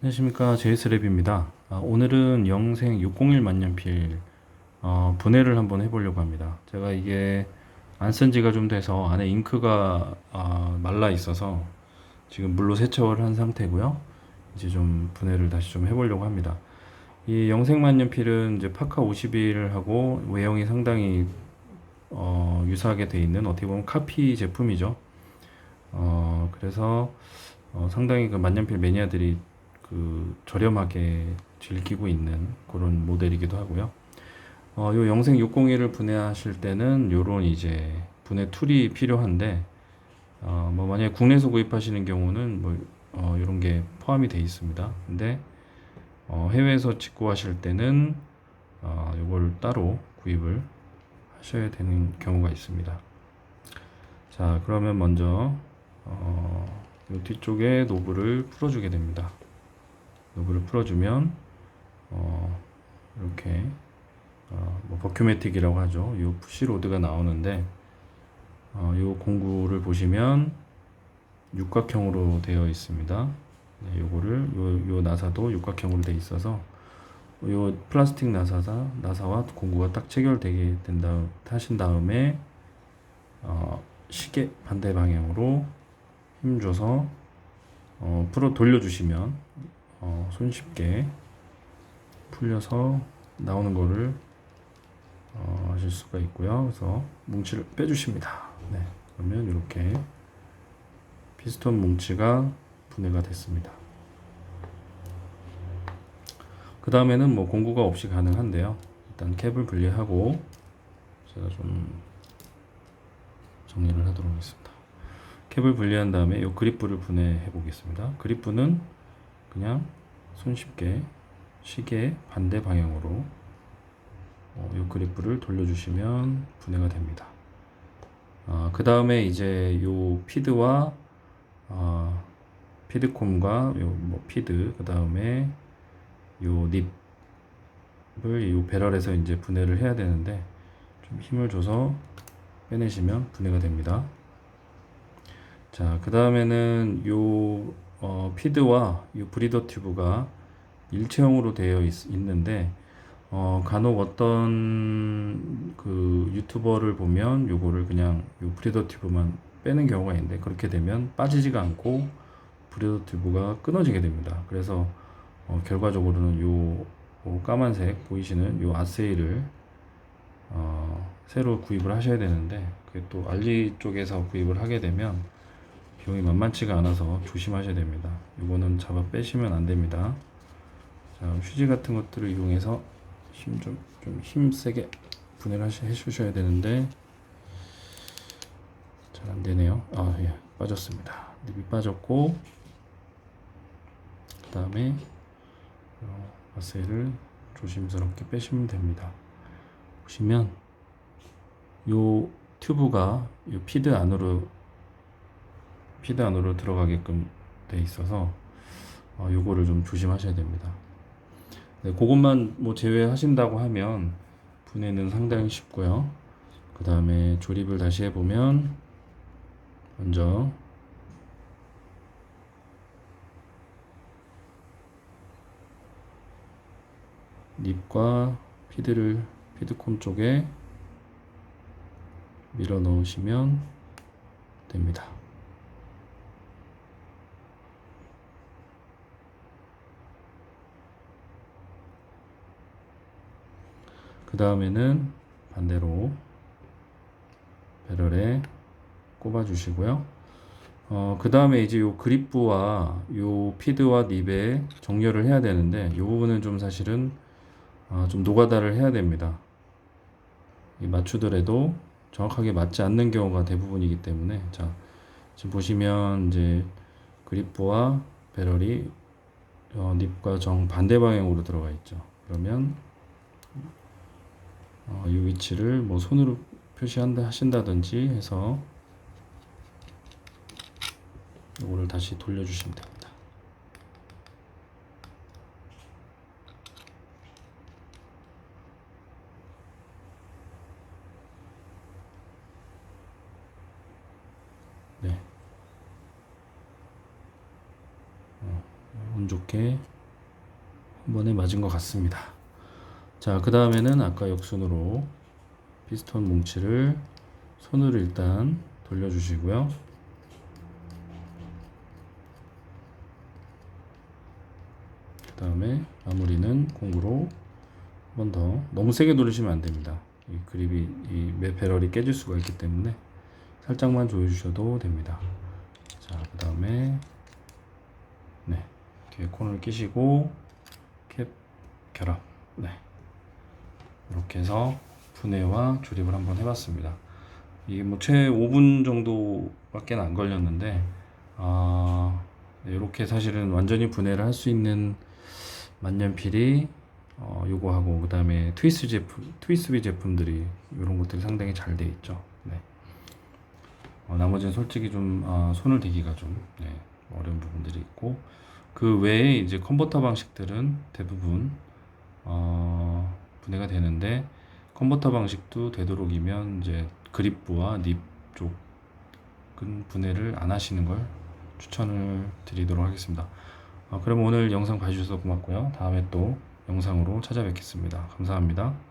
안녕하십니까 제이스랩입니다. 아, 오늘은 영생 601 만년필 어, 분해를 한번 해보려고 합니다. 제가 이게 안 쓴 지가 좀 돼서 안에 잉크가 아, 말라 있어서 지금 물로 세척을 한 상태고요. 이제 좀 분해를 다시 좀 해보려고 합니다. 이 영생 만년필은 이제 파카 51하고 외형이 상당히 어, 유사하게 돼 있는 어떻게 보면 카피 제품이죠. 어, 그래서 어, 상당히 그 만년필 매니아들이 그 저렴하게 즐기고 있는 그런 모델이기도 하고요. 어, 요 영생 601을 분해하실 때는 요런 이제 분해 툴이 필요한데 어, 뭐 만약에 국내에서 구입하시는 경우는 뭐 어, 이런 게 포함이 되어 있습니다. 근데 어, 해외에서 직구하실 때는 어, 요걸 따로 구입을 하셔야 되는 경우가 있습니다. 자, 그러면 먼저 어, 요 뒤쪽에 노브를 풀어주게 됩니다. 노브를 풀어주면 어, 이렇게 어, 뭐 버큐메틱이라고 하죠. 요 푸시로드가 나오는데 어, 요 공구를 보시면 육각형으로 되어 있습니다. 네, 요거를 요, 요 나사도 육각형으로 되어 있어서 요 플라스틱 나사사 나사와 공구가 딱 체결되게 된다 하신 다음에 어, 시계 반대 방향으로 힘줘서 어, 풀어 돌려주시면 어, 손쉽게 풀려서 나오는 거를 어, 하실 수가 있고요. 그래서 뭉치를 빼주십니다. 네, 그러면 이렇게 피스톤 뭉치가 분해가 됐습니다. 그 다음에는 뭐 공구가 없이 가능한데요. 일단 캡을 분리하고 제가 좀 정리를 하도록 하겠습니다. 캡을 분리한 다음에 이 그립부를 분해해 보겠습니다. 그립부는 그냥 손쉽게 시계 반대 방향으로 어, 이 그립부를 돌려주시면 분해가 됩니다. 어, 그 다음에 이제 요 피드와 어, 피드콤과 요 뭐 피드 그 다음에 요 닙을 요 배럴에서 이제 분해를 해야 되는데 좀 힘을 줘서 빼내시면 분해가 됩니다. 자, 그 다음에는 요 어, 피드와 요 브리더 튜브가 일체형으로 되어 있, 있는데 어, 간혹 어떤 그 유튜버를 보면 요거를 그냥 요 브리더 튜브만 빼는 경우가 있는데 그렇게 되면 빠지지가 않고 브리더 튜브가 끊어지게 됩니다. 그래서 어, 결과적으로는 요, 요 까만색 보이시는 요 아세이를 어, 새로 구입을 하셔야 되는데 그게 또 알리 쪽에서 구입을 하게 되면 비용이 만만치가 않아서 조심하셔야 됩니다. 이거는 잡아 빼시면 안 됩니다. 자, 휴지 같은 것들을 이용해서 힘 좀 좀 힘 세게 분해를 해주셔야 되는데 잘 안 되네요. 아, 예, 빠졌습니다. 립이 빠졌고 그 다음에 아세를 조심스럽게 빼시면 됩니다. 보시면 요 튜브가 요 피드 안으로 피드 안으로 들어가게끔 돼 있어서 어, 요거를 좀 조심하셔야 됩니다. 네, 그것만 뭐 제외하신다고 하면 분해는 상당히 쉽고요. 그 다음에 조립을 다시 해보면 먼저 닙과 피드를 피드콤 쪽에 밀어 넣으시면 됩니다. 그 다음에는 반대로 배럴에 꼽아 주시고요. 어, 그 다음에 이제 요 그립부와 요 피드와 닙에 정렬을 해야 되는데 요 부분은 좀 사실은 어, 좀 노가다를 해야 됩니다. 이 맞추더라도 정확하게 맞지 않는 경우가 대부분이기 때문에 자 지금 보시면 이제 그립부와 배럴이 어, 닙과 정 반대 방향으로 들어가 있죠. 그러면 어, 이 위치를 뭐 손으로 표시한다 하신다든지 해서 이거를 다시 돌려주시면 됩니다. 네. 어, 운 좋게 한 번에 맞은 것 같습니다. 자, 그 다음에는 아까 역순으로 피스톤 뭉치를 손으로 일단 돌려주시고요. 그 다음에 마무리는 공구로 한 번 더 너무 세게 누르시면 안 됩니다. 이 그립이 이 매- 배럴이 깨질 수가 있기 때문에 살짝만 조여주셔도 됩니다. 자, 그 다음에 네 이렇게 콘을 끼시고 캡 결합 네 이렇게 해서 분해와 조립을 한번 해봤습니다. 이게 뭐 최 5분 정도밖에 안 걸렸는데 아 이렇게 사실은 완전히 분해를 할 수 있는 만년필이 어, 요거하고 그 다음에 트위스 제품, 트위스비 제품들이 이런 것들이 상당히 잘 돼 있죠. 네. 어, 나머지는 솔직히 좀 아, 손을 대기가 좀 네, 어려운 부분들이 있고 그 외에 이제 컨버터 방식들은 대부분 어, 분해가 되는데 컨버터 방식도 되도록이면 이제 그립부와 닙 쪽은 분해를 안 하시는 걸 추천을 드리도록 하겠습니다. 어, 그럼 오늘 영상 봐주셔서 고맙고요. 다음에 또 영상으로 찾아뵙겠습니다. 감사합니다.